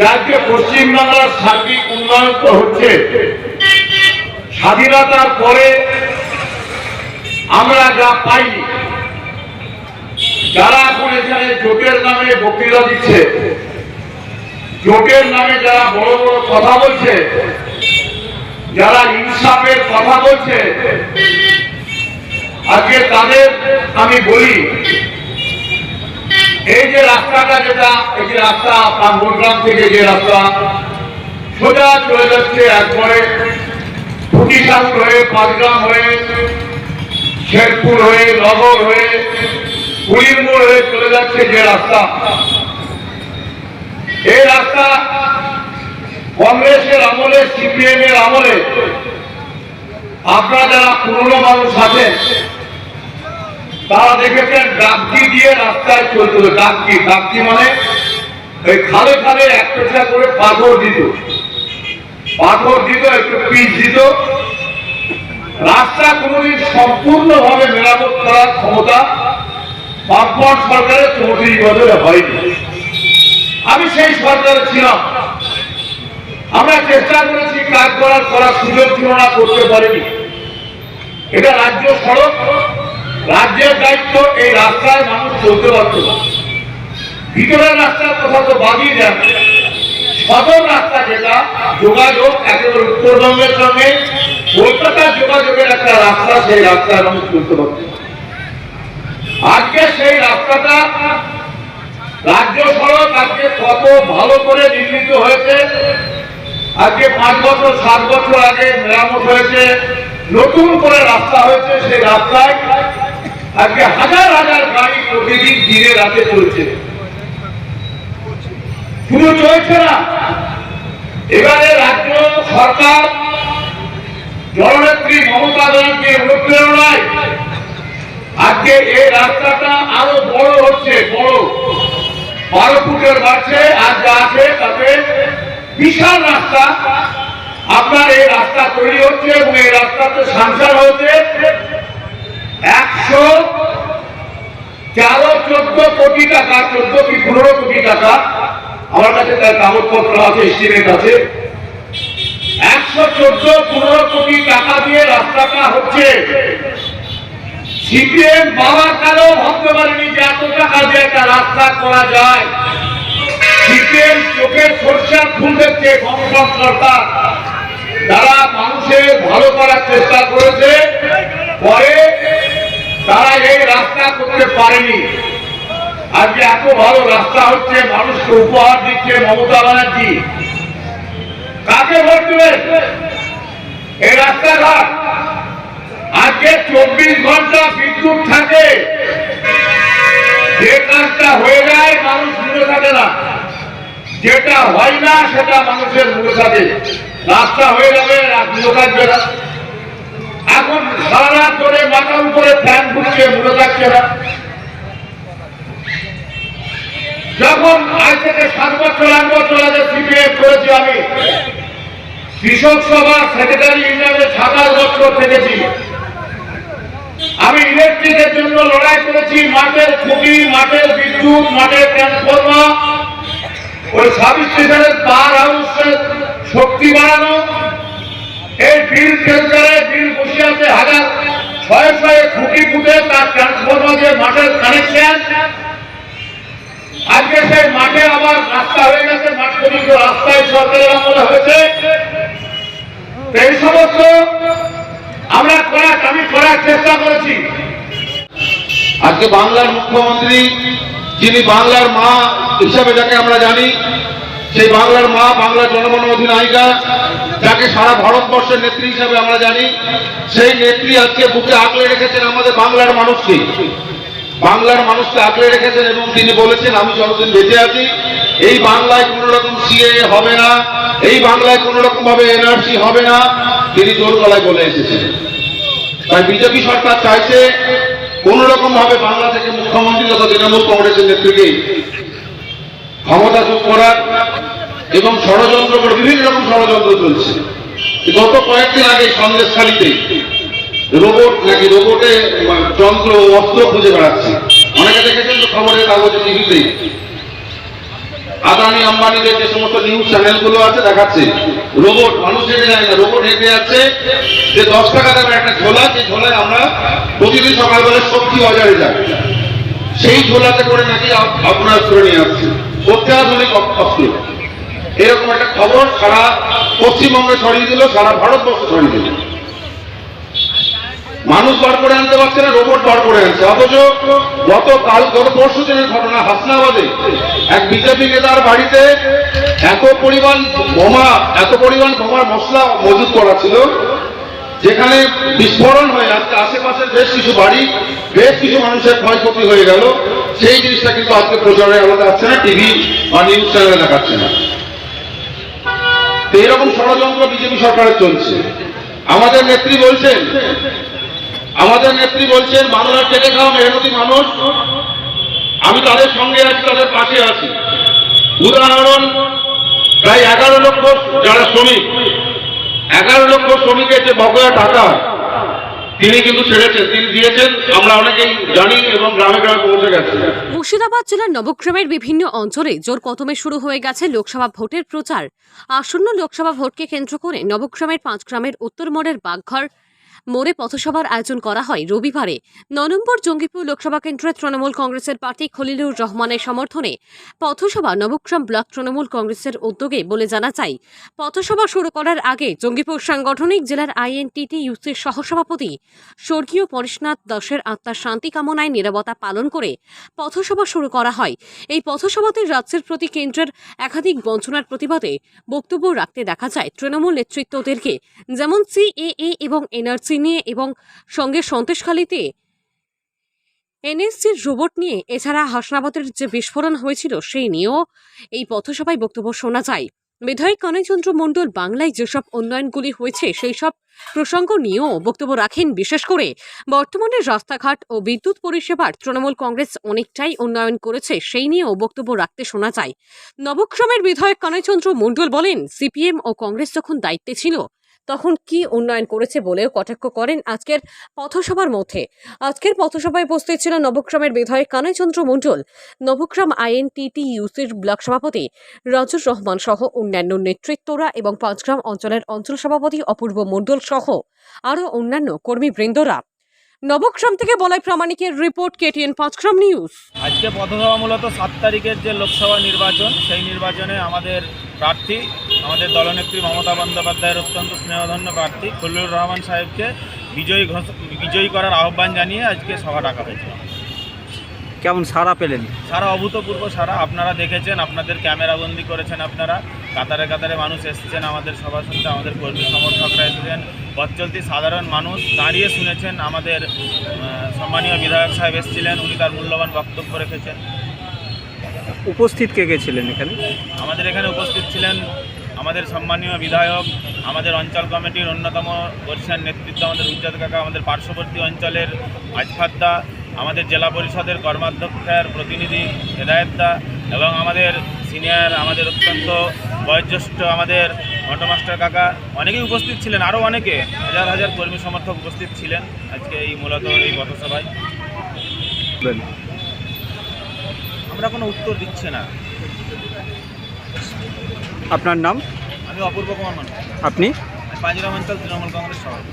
যাকে পশ্চিমবাংলার সার্বিক উন্নয়ন তো হচ্ছে, স্বাধীনতার পরে আমরা যা পাই, যারা এখন এখানে জোটের নামে বক্তৃতা দিচ্ছে, জোটের নামে যারা বড় বড় কথা বলছে, যারা ইনসাফের কথা বলছে, আজকে তাদের আমি বলি এই যে রাস্তাটা যেটা, এই যে রাস্তা পানগোগ্রাম থেকে যে রাস্তা, সোজা চলে যাচ্ছে একবারে ফুটিসাগর হয়ে, পাঁচগ্রাম হয়ে, শেরপুর হয়ে, নগর হয়ে মোড় হয়ে চলে যাচ্ছে যে রাস্তা। এই রাস্তা কংগ্রেসের আমলে সিপিএম এর আমলে, আপনারা যারা পুরনো মানুষ আছেন তারা দেখেছেন ডাকি দিয়ে রাস্তায় চলতো ডাকটি ডাকটি মানে এই খালে খালে এক পেছা করে পাথর দিত। পাথর দিত, একটু পিচ দিত। রাস্তা কোনোদিন সম্পূর্ণভাবে মেরামত করার ক্ষমতা বামপট সরকারের চৌত্রিশ বছরে হয়নি। আমি সেই সরকারে ছিলাম। আমরা চেষ্টা করেছি কাজ করার করার সুযোগ ছিল না, করতে পারিনি। এটা রাজ্য সড়ক। রাজ্যের দায়িত্ব এই রাস্তায় মানুষ চলতে পারত না। ভিতরের রাস্তার কথা তো বাদই দেন সদর রাস্তা যেটা, যোগাযোগ, একেবারে উত্তরবঙ্গের সঙ্গে কলকাতার যোগাযোগের একটা রাস্তা, সেই রাস্তায় মানুষ চলতে পারত আজকে সেই রাস্তাটা রাজ্য সড়ক আজকে কত ভালো করে নির্মিত হয়েছে। আজকে পাঁচ বছর, সাত বছর আগে মেরামত হয়েছে। নতুন করে রাস্তা হয়েছে সেই রাস্তায়। আজকে হাজার হাজার গাড়ি প্রতিদিন দিনে রাতে চলছে শুধু চলছে না, এবারে রাজ্য সরকার, জননেত্রী মমতা ব্যানার্জির অনুপ্রেরণায় আজকে এই রাস্তাটা আরও বড় হচ্ছে, বড়। বারো ফুটের বাড়ছে আর যা আছে তাতে বিশাল রাস্তা। আপনার এই রাস্তা তৈরি হচ্ছে এবং এই রাস্তাতে সাংসার হচ্ছে। একশো তেরো, চোদ্দ কোটি টাকা, চোদ্দ কি পনেরো কোটি টাকা? আমার কাছে তার কাগজপত্র আছে এস্টিমেট আছে। একশো চোদ্দ, পনেরো কোটি টাকা দিয়ে রাস্তাটা হচ্ছে। সিপিএম বাবা কারও যে এত টাকা দিয়ে একটা রাস্তা করা যায়। সিপিএম চোখের সরষার ফুল দেখছে কংগ্রেস সরকার যারা মানুষের ভালো করার চেষ্টা করেছে, পরে তারা এই রাস্তা করতে পারেনি। আজকে এত ভালো রাস্তা হচ্ছে, মানুষকে উপহার দিচ্ছে, মমতা ব্যানার্জি। কাকে ভোট দেবেন? এই রাস্তাঘাট। আজকে চব্বিশ ঘণ্টা বিদ্যুৎ থাকে। যে কাজটা হয়ে যায়, মানুষ মনে থাকে না। যেটা হয় না, সেটা মানুষের মনে থাকে। রাস্তা হয়ে যাবে থাকবে না। আমি ইলেকট্রিকের জন্য লড়াই করেছি, মাঠের খুঁটি, মাঠের বিদ্যুৎ, মাঠের ট্রান্সফরমার ওই সাব স্টেশনের পার হাউসের শক্তি বাড়ানো এই বিল কেন্দ্রে বিল বসে আছে হাজার ছয় ছয় ফুটে তার ট্রান্সফরমার যে মাঠের কানেকশন আজকে সেই মাঠে আবার রাস্তা হয়ে গেছে, মাঠ পর্যন্ত রাস্তায় সরকারের আমলে হয়েছে। এই সমস্ত আমরা করার, আমি করার চেষ্টা করেছি। আজকে বাংলার মুখ্যমন্ত্রী, যিনি বাংলার মা হিসাবে যাকে আমরা জানি সেই বাংলার মা, বাংলার জনগণ অধিনায়িকা, যাকে সারা ভারতবর্ষের নেত্রী হিসাবে আমরা জানি, সেই নেত্রী আজকে বুকে আগলে রেখেছেন আমাদের বাংলার মানুষকে। বাংলার মানুষকে আগলে রেখেছেন এবং তিনি বলেছেন, আমি যতদিন বেঁচে আছি, এই বাংলায় কোনো রকম সিএ হবে না, এই বাংলায় কোনো রকম ভাবে এনআরসি হবে না। তিনি জোর গলায় বলে এসেছেন। তাই বিজেপি সরকার চাইছে, কোন রকম ভাবে বাংলা থেকে মুখ্যমন্ত্রী তথা তৃণমূল কংগ্রেসের নেতৃত্বে ক্ষমতা যোগ করার এবং ষড়যন্ত্র করে বিভিন্ন রকম ষড়যন্ত্র চলছে। গত কয়েকদিন আগে সন্দেশখালিতে রোবট নাকি রোবটে যন্ত্র অস্ত্র খুঁজে বেড়াচ্ছে। অনেকে দেখেছেন তো খবরের কাগজে, টিভিতে। আদানি আম্বানিদের যে সমস্ত নিউজ চ্যানেলগুলো আছে, দেখাচ্ছে। রোবট, মানুষ হেঁটে যায় না, রোবট হেঁটে যাচ্ছে। যে দশ টাকা দামের একটা ঝোলা, যে ঝোলায় আমরা প্রতিদিন সকালবেলা সবজি বাজারে যাই। সেই ঝোলাতে করে নাকি আপ- আপনার করে নিয়ে আসছে। অত্যাধুনিক অস্ত্র এরকম একটা খবর সারা পশ্চিমবঙ্গে ছড়িয়ে দিল, সারা ভারতবর্ষ ছড়িয়ে দিল। মানুষ বার করে আনতে পারছে না, রোবট বার করে আনছে। অথচ গত কাল গত পরশু দিনের ঘটনা হাসনাবাদে এক বিজেপি নেতার বাড়িতে এত পরিমাণ বোমা, এত পরিমাণ বোমার মশলা মজুত করা ছিল। যেখানে বিস্ফোরণ হয়ে আজকে আশেপাশের বেশ কিছু বাড়ি, বেশ কিছু মানুষের ক্ষয়ক্ষতি হয়ে গেল। সেই জিনিসটা কিন্তু আজকে প্রচারে আলাদা আসছে না, টিভি বা নিউজ চ্যানেলে দেখাচ্ছে না। তো এরকম ষড়যন্ত্র বিজেপি সরকারের চলছে। আমাদের নেত্রী বলছেন, আমাদের নেত্রী বলছেন বাংলার খেটে খাওয়া মেহনতি মানুষ। আমি তাদের সঙ্গে আছি, তাদের পাশে আছি। উদাহরণ, প্রায় এগারো লক্ষ যারা শ্রমিক এগারো লক্ষ শ্রমিকের যে বকেয়া টাকা তিনি কিন্তু ছেড়েছেন, তিনি দিয়েছেন, আমরা অনেকেই জানি এবং গ্রামে গ্রামে পৌঁছে গেছে। মুর্শিদাবাদ জেলার নবগ্রামের বিভিন্ন অঞ্চলে জোর কদমে শুরু হয়ে গেছে লোকসভা ভোটের প্রচার। আসন্ন লোকসভা ভোটকে কেন্দ্র করে নবগ্রামের পাঁচ গ্রামের উত্তর মোড়ের বাগঘর মোড়ে পথসভার আয়োজন করা হয় রবিবারে। ন নম্বর জঙ্গিপুর লোকসভা কেন্দ্রের তৃণমূল কংগ্রেসের প্রার্থী খলিলুর রহমানের সমর্থনে পথসভা নবগ্রাম ব্লক তৃণমূল কংগ্রেসের উদ্যোগে বলে জানা যায়, পথসভা শুরু করার আগে জঙ্গিপুর সাংগঠনিক জেলার আইএনটিটি ইউসির সহসভাপতি স্বর্গীয় পরেশনাথ দাসের আত্মার শান্তি কামনায় নিরবতা পালন করে পথসভা শুরু করা হয়। এই পথসভাতে রাজ্যের প্রতি কেন্দ্রের একাধিক বঞ্চনার প্রতিবাদে বক্তব্য রাখতে দেখা যায় তৃণমূল নেতৃত্বদেরকে, যেমন সিএএ এবং এনআরসি নিয়ে এবং সঙ্গে সন্দেশখালীতে এনএসসির রোবট নিয়ে এছাড়া হাসনাবাদের যে বিস্ফোরণ হয়েছিল সেই নিয়েও এই পথসভায় বক্তব্য শোনা যায়। বিধায়ক কানাইচন্দ্র মণ্ডল বাংলায় যেসব উন্নয়নগুলি হয়েছে সেই সব প্রসঙ্গ নিয়েও বক্তব্য রাখেন বিশেষ করে বর্তমানে রাস্তাঘাট ও বিদ্যুৎ পরিষেবার তৃণমূল কংগ্রেস অনেকটাই উন্নয়ন করেছে সেই নিয়েও বক্তব্য রাখতে শোনা যায়। নবগ্রামের বিধায়ক কানাইচন্দ্র মণ্ডল বলেন, সিপিএম ও কংগ্রেস যখন দায়িত্বে ছিল তখন কি উন্নয়ন করেছে বলেও কটাক্ষ করেন আজকের পথসভার মধ্যে। আজকের পথসভায় উপস্থিত ছিল নবগ্রামের বিধায়ক কানাইচন্দ্র মণ্ডল। নবগ্রাম আইএনটিটি ইউসির ব্লক সভাপতি রাজুর রহমান সহ অন্যান্য নেতৃত্বরা এবং পাঁচগ্রাম অঞ্চলের অঞ্চল সভাপতি অপূর্ব মণ্ডল সহ আরও অন্যান্য কর্মীবৃন্দরা। নবগ্রাম থেকে বলাই প্রামাণিকের রিপোর্ট কেটিএন পাঁচগ্রাম নিউজ। আজকে পথসভা মূলত সাত তারিখের যে লোকসভা নির্বাচন, সেই নির্বাচনে আমাদের প্রার্থী আমাদের দলনেত্রী মমতা বন্দ্যোপাধ্যায়ের অত্যন্ত স্নেহধন্য প্রার্থী খলিলুর রহমান সাহেবকে বিজয়ী ঘোষ বিজয়ী করার আহ্বান জানিয়ে আজকে সভা ডাকা হয়েছিল কেমন সাড়া পেলেন? সারা অভূতপূর্ব সারা আপনারা দেখেছেন আপনাদের ক্যামেরাবন্দি করেছেন আপনারা। কাতারে কাতারে মানুষ এসেছেন আমাদের সভা শুনতে আমাদের কর্মী সমর্থকরা এসেছেন। পথ চলতি সাধারণ মানুষ দাঁড়িয়ে শুনেছেন আমাদের সম্মানীয় বিধায়ক সাহেব এসেছিলেন উনি তার মূল্যবান বক্তব্য রেখেছেন। উপস্থিত কে কে ছিলেন এখানে? আমাদের এখানে উপস্থিত ছিলেন আমাদের সম্মানীয় বিধায়ক, আমাদের অঞ্চল কমিটির অন্যতম বর্ষিয়ান নেতৃত্ব আমাদের উজ্জাদ কাকা, আমাদের পার্শ্ববর্তী অঞ্চলের আজফাদ্দা আমাদের জেলা পরিষদের কর্মাধ্যক্ষের প্রতিনিধি হেদায়তদা এবং আমাদের সিনিয়র, আমাদের অত্যন্ত বয়োজ্যেষ্ঠ, আমাদের ঘটমাস্টার কাকা, অনেকেই উপস্থিত ছিলেন আরও অনেকে, হাজার হাজার কর্মী সমর্থক উপস্থিত ছিলেন আজকে এই মূলত এই পথসভায়। আমরা কোনো উত্তর দিচ্ছি না। আপনার নাম? আমি অপূর্ব কুমার মানুষ আপনি? পাঁচগ্রাম অঞ্চল তৃণমূল কংগ্রেস সভাপতি।